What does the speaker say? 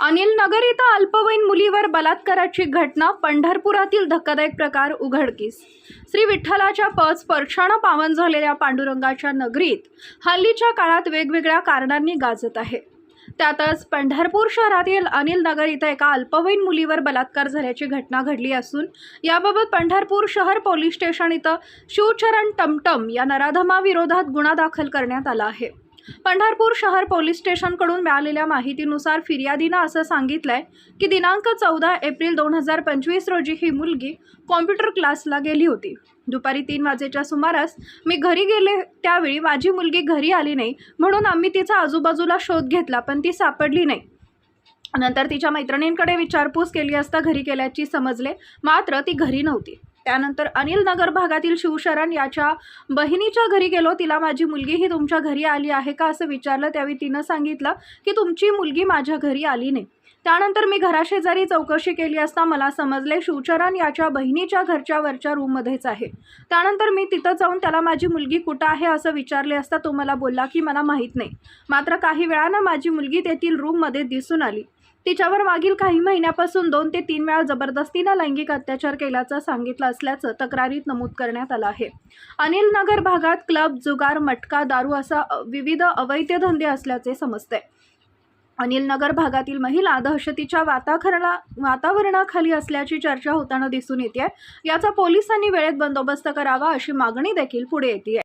अनिल नगर इथं अल्पवयीन मुलीवर बलात्काराची घटना पंढरपुरातील धक्कादायक प्रकार उघडकीस. श्री विठ्ठलाच्या पद स्पर्शानं पावन झालेल्या पांडुरंगाच्या नगरीत हल्लीच्या काळात वेगवेगळ्या कारणांनी गाजत आहे. त्यातच पंढरपूर शहरातील अनिल नगर इथं एका अल्पवयीन मुलीवर बलात्कार झाल्याची घटना घडली असून याबाबत पंढरपूर शहर पोलीस स्टेशन इथं शिवचरण टमटम या नराधमाविरोधात गुन्हा दाखल करण्यात आला आहे. पंढरपूर शहर पोलीस स्टेशनकडून मिळालेल्या माहितीनुसार फिर्यादीनं असं सांगितलंय की दिनांक चौदा एप्रिल दोन हजार पंचवीस रोजी ही मुलगी कॉम्प्युटर क्लासला गेली होती. दुपारी तीन वाजेच्या सुमारास मी घरी गेले त्यावेळी माझी मुलगी घरी आली नाही म्हणून आम्ही तिचा आजूबाजूला शोध घेतला पण ती सापडली नाही. नंतर तिच्या मैत्रिणींकडे विचारपूस केली असता घरी गेल्याची समजले मात्र ती घरी नव्हती. त्यानंतर अनिल नगर भागातील शिवशरण याच्या बहिणीच्या घरी गेलो. तिला माझी मुलगी ही तुमच्या घरी आली आहे का असं विचारलं. त्यावेळी तिनं सांगितलं की तुमची मुलगी माझ्या घरी आली नाही. त्यानंतर मी घराशेजारी चौकशी केली असता मला समजले शिवचरण याच्या बहिणीच्या घरच्या वरच्या रूममध्येच आहे. त्यानंतर मी तिथं जाऊन त्याला माझी मुलगी कुठं आहे असं विचारले असता तो मला बोलला की मला माहीत नाही. मात्र काही वेळानं माझी मुलगी तेथील रूममध्ये दिसून आली. तिच्यावर मागील काही महिन्यापासून दोन ते तीन वेळा जबरदस्तीनं लैंगिक अत्याचार केल्याचं सांगितलं असल्याचं तक्रारीत नमूद करण्यात आलं आहे. अनिल नगर भागात क्लब जुगार मटका दारू असा विविध अवैध धंदे असल्याचे समजते. अनिल नगर भागातील महिला दहशतीच्या वातावरणा वातावरणाखाली असल्याची चर्चा होताना दिसून येते याचा पोलिसांनी वेळेत बंदोबस्त करावा अशी मागणी देखील पुढे येते